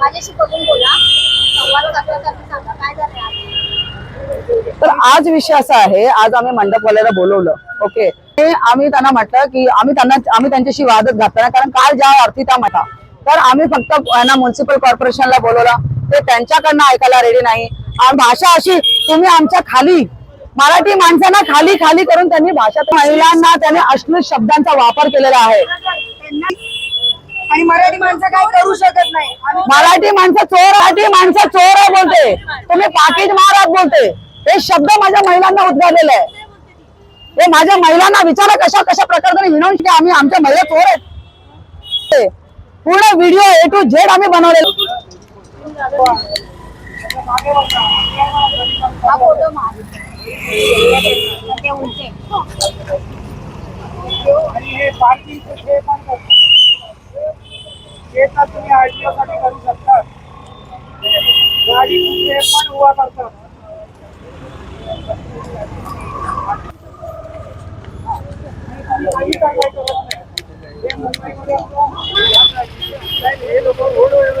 माझ्याशी बघून बोला. संवाद साधला तर सांगा काय झालंय आज? तर आज विषय असा आहे आज आम्ही मंडपवाल्याला बोलवलं ओके? ते आम्ही त्यांना म्हटलं की आम्ही त्यांना आम्ही त्यांच्याशी वादच घातला कारण काल ज्या अर्थिता मता तर आम्ही फक्त यांना म्युन्सिपल कॉर्पोरेशनला बोलवलं. ते त्यांच्याकडनं ऐकायला रेडी नाही. भाषा अशी तुम्ही आमच्या खाली मराठी माणसांना खाली खाली करून त्यांनी भाषा महिलांना त्याने अश्लील शब्दांचा वापर केलेला आहे. मराठी माणसं काय करू शकत नाही. मराठी माणसं चोर मराठी माणसं चोर आहे बोलते. तुम्ही पाकिट महाराज बोलते. हे शब्द माझ्या महिलांना उद्गारलेले आहे. हे माझ्या महिलांना विचारा कशा कशा प्रकारे हिणवून की आम्ही आमच्या महिला चोर आहेत. ते पूर्ण व्हिडिओ ए टू झेड आम्ही बनवलेले हा फोटो मार ते उलटे आणि हे पार्किंगचे हे पण करतात. हे तर तुम्ही RTO साठी करू शकता. गाडी कुठे पण उभा करतात. हे लोक रोडवर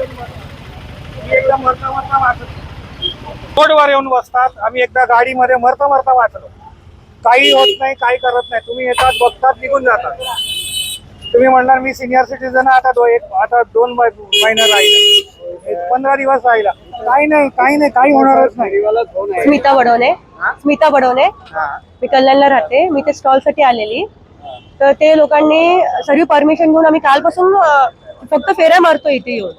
एकदा मरता मरता वाचत रोडवर येऊन बसतात. आम्ही एकदा गाडीमध्ये मरता मरता वाचलो. काही होत नाही काही करत नाही. तुम्ही येतात बघतात निघून जातात. तुम्ही म्हणणार मी सिनियर सिटीजन आता दो एक आता दोन महिना राहिला. पंधरा दिवस राहिला. काही नाही काही नाही काही होणारच नाही. स्मिता बडवणे स्मिता बडवणे मी कल्याणला राहते. मी ते स्टॉलसाठी आलेली. तर ते लोकांनी सर्व परमिशन घेऊन आम्ही कालपासून फक्त फेऱ्या मारतो इथे येऊन.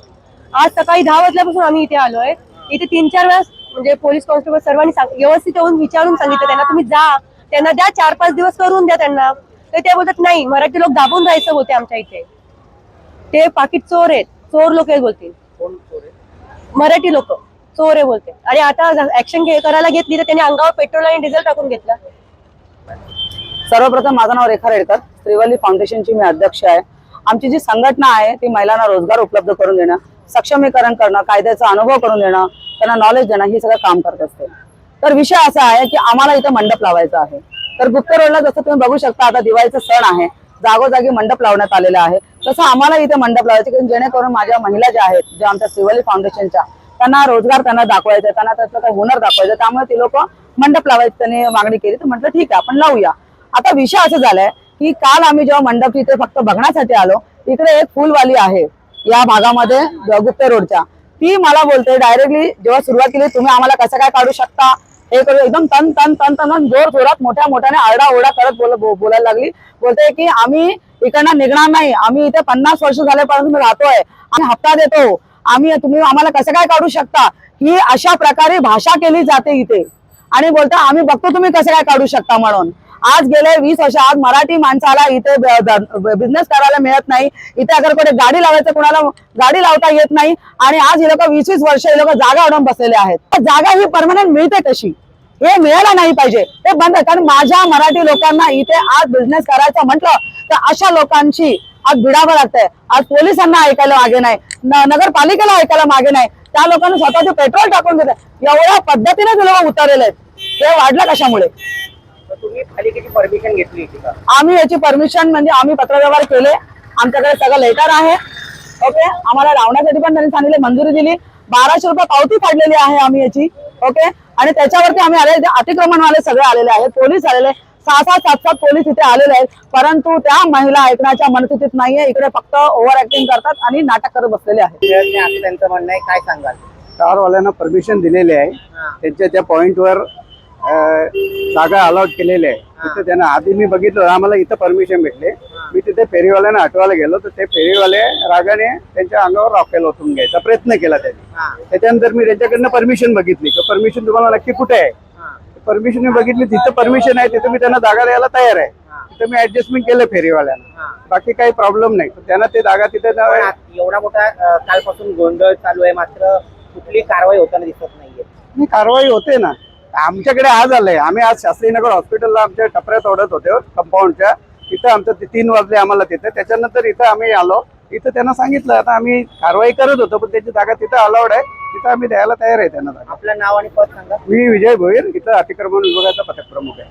आज सकाळी दहा वाजल्यापासून आम्ही इथे आलोय. इथे तीन चार वेळा म्हणजे पोलीस कॉन्स्टेबल सर्वांनी व्यवस्थित येऊन विचारून सांगितलं. त्यांना तुम्ही जा. त्यांना द्या. चार पाच दिवस करून द्या त्यांना. तर ते बोलतात नाही मराठी लोक दाबून राहायचं बोलते आमच्या इथे. ते पाकिट चोर आहेत चोर लोक आहेत बोलतील. मराठी लोक चोर आहे बोलते आणि आता ऍक्शन करायला घेतली तर त्यांनी अंगावर पेट्रोल आणि डिझेल टाकून घेतलं. सर्वप्रथम माझं नाव रेखा रेडकर. श्रीवल्ली फाउंडेशनची मी अध्यक्ष आहे. आमची जी संघटना आहे ती महिलांना रोजगार उपलब्ध करून देणं सक्षमीकरण करणं कायद्याचा अनुभव करून देणं त्यांना नॉलेज देणं हे सगळं काम करत असते. तर विषय असा आहे की आम्हाला इथं मंडप लावायचा आहे. तर गुप्त रोडला जसं तुम्ही बघू शकता आता दिवाळीचा सण आहे. जागोजागी मंडप लावण्यात आलेला आहे. तसं आम्हाला इथे मंडप लावायचे कारण जेणेकरून माझ्या महिला ज्या आहेत ज्या आमच्या सिवली फाउंडेशनच्या त्यांना रोजगार त्यांना दाखवायचा त्यांना त्याचं काही हुनर दाखवायचं त्यामुळे ती लोक मंडप लावायची त्यांनी मागणी केली. तर म्हटलं ठीक आहे आपण लावूया. आता विषय असं झालाय की काल आम्ही जेव्हा मंडप इथे फक्त बघण्यासाठी आलो इकडे एक फुलवाली आहे या भागामध्ये गुप्ते रोडच्या. ती मला बोलते डायरेक्टली जेव्हा सुरुवात केली तुम्ही आम्हाला कसं काय काढू शकता? हे करू एकदम तन तन तन तन जोर जोरात मोठ्या मोठ्याने आरडा ओरडा करत बोल बोलायला लागली. बोलते की आम्ही इकडनं निघणार नाही. आम्ही इथे पन्नास वर्ष झाल्यापासून राहतोय. आम्ही हप्ता देतो. आम्ही तुम्ही आम्हाला कसं काय काढू शकता? ही अशा प्रकारे भाषा केली जाते इथे. आणि बोलता आम्ही बघतो तुम्ही कसं काय काढू शकता म्हणून. आज गेले वीस वर्ष आज मराठी माणसाला इथे बिझनेस करायला मिळत नाही. इथे अगर कुठे गाडी लावायचं कोणाला गाडी लावता येत नाही. आणि आज हे लोक वीस वीस वर्ष हे लोक जागा अडून बसलेले आहेत. तर जागा ही परमनंट मिळते कशी? हे मिळायला नाही पाहिजे. ते बंद आहे. कारण माझ्या मराठी लोकांना इथे आज बिझनेस करायचं म्हटलं तर अशा लोकांची आज भिडावं लागतंय. आज पोलिसांना ऐकायला मागे नाही. नगरपालिकेला ऐकायला मागे नाही. त्या लोकांनी स्वतःचे पेट्रोल टाकून देत एवढ्या पद्धतीने ते लोक उतरलेले आहेत. हे वाढलं कशामुळे? तुम्ही पालिकेची परमिशन घेतली होती का? आम्ही याची परमिशन म्हणजे आम्ही पत्रव्यवहार केले. आमच्याकडे सगळं लेटर आहे. ओके आम्हाला लावण्यासाठी पण त्यांनी सांगितले मंजुरी दिली. बाराशे रुपये पावती फाडलेली आहे आम्ही याची. ओके आणि त्याच्यावरती आम्ही आले अतिक्रमणवाले सगळे आलेले आहेत पोलीस आलेले सहा सहा सात सात पोलीस इथे आलेले आहेत. परंतु त्या महिला ऐकण्याच्या मनस्थितीत नाहीये. इकडे फक्त ओव्हर ऍक्टिंग करतात आणि नाटक करत बसलेले आहेत. असं त्यांचं म्हणणं आहे. काय सांगाल? कारवाल्यांना परमिशन दिलेली आहे. त्यांच्या त्या पॉइंटवर जागा अलॉट केलेली आहे. तिथे त्यांना आधी मी बघितलं आम्हाला इथं परमिशन भेटले. मी तिथे फेरीवाल्यांना हटवायला गेलो तर ते फेरीवाले रागाने त्यांच्या अंगावर रॉकेल ओतून घ्यायचा प्रयत्न केला त्यांनी. त्याच्यानंतर मी त्यांच्याकडनं परमिशन बघितली. की परमिशन तुम्हाला नक्की कुठे आहे? परमिशन मी बघितली तिथं परमिशन आहे तिथं मी त्यांना जागा द्यायला तयार आहे. तिथं मी ऍडजस्टमेंट केलं फेरीवाल्यांना. बाकी काही प्रॉब्लेम नाही. त्यांना ते जागा तिथे एवढा मोठा कालपासून गोंधळ चालू आहे. मात्र कुठली कारवाई होताना दिसत नाहीये. नाही कारवाई होते ना. आमच्याकडे आज आलंय. आम्ही आज शास्त्रीनगर हॉस्पिटलला आमच्या टपऱ्यात ओढत होते कंपाऊंडच्या. तिथं आमचं ते तीन वाजले आम्हाला तिथे. त्याच्यानंतर इथं आम्ही आलो. इथं त्यांना सांगितलं आता आम्ही कारवाई करत होतो पण त्याची जागा तिथं अलाउड आहे. तिथं आम्ही द्यायला तयार आहे त्यांना आपलं नाव आणि पद सांगा. मी विजय भोईर इथं अतिक्रमण विभागाचा पथक प्रमुख आहे.